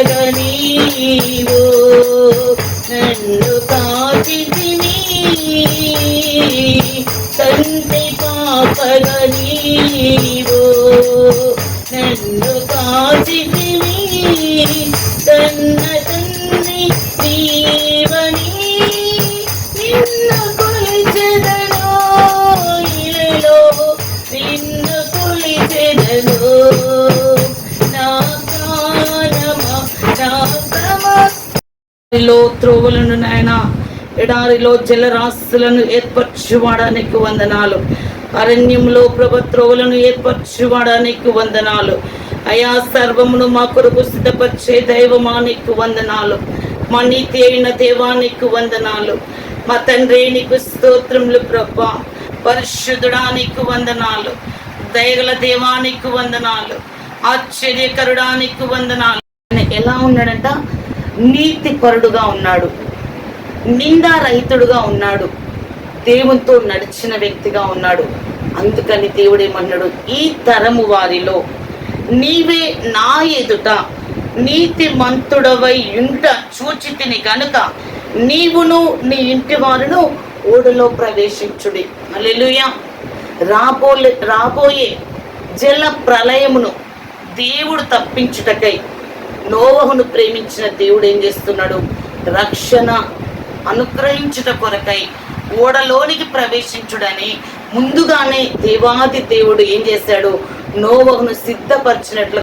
ఉండగా నీవు. నన్ను కాచితిని తండ్రి పాపగా నీవు. నన్ను కాచితిని తన్న తన్ని నీ ప్రాణమా నా త్రోవలను నాయన ఎడారిలో జలరాశులను ఏర్పరచువాడానికి వందనాలు. అరణ్యంలో ప్రభ ప్రభత్రోవులను ఏర్పరచువాడానికి వందనాలు. అయా సర్వమును మా కొరకు సిద్ధపరిచే దైవమానికి వందనాలు. మా నీతి అయిన దేవానికి వందనాలు. మా తండ్రి నీకు స్తోత్రములు ప్రభా. పరిశుద్ధుడానికి వందనాలు. దయగల దేవానికి వందనాలు. ఆశ్చర్యకరుడానికి వందనాలు. ఎలా ఉన్నాడంట? నీతి పరుడుగా ఉన్నాడు. నిందారహితుడుగా ఉన్నాడు. దేవునితో నడిచిన వ్యక్తిగా ఉన్నాడు. అందుకని దేవుడు ఏమన్నాడు? ఈ తరము వారిలో నీవే నా ఎదుట నీతి మంతుడవై ఇంట చూచితిని కనుక నీవును నీ ఇంటి వారును ఓడలో ప్రవేశించుడి. అల్లెలుయా రాబోలే రాబోయే జల ప్రళయమును దేవుడు తప్పించుటకై నోవహును ప్రేమించిన దేవుడు ఏం చేస్తున్నాడు? రక్షణ అనుగ్రహించుట కొరకై ఓడలోనికి ప్రవేశించుడని ముందుగానే దేవాది దేవుడు ఏం చేశాడు? నోవహును సిద్ధపరిచినట్లు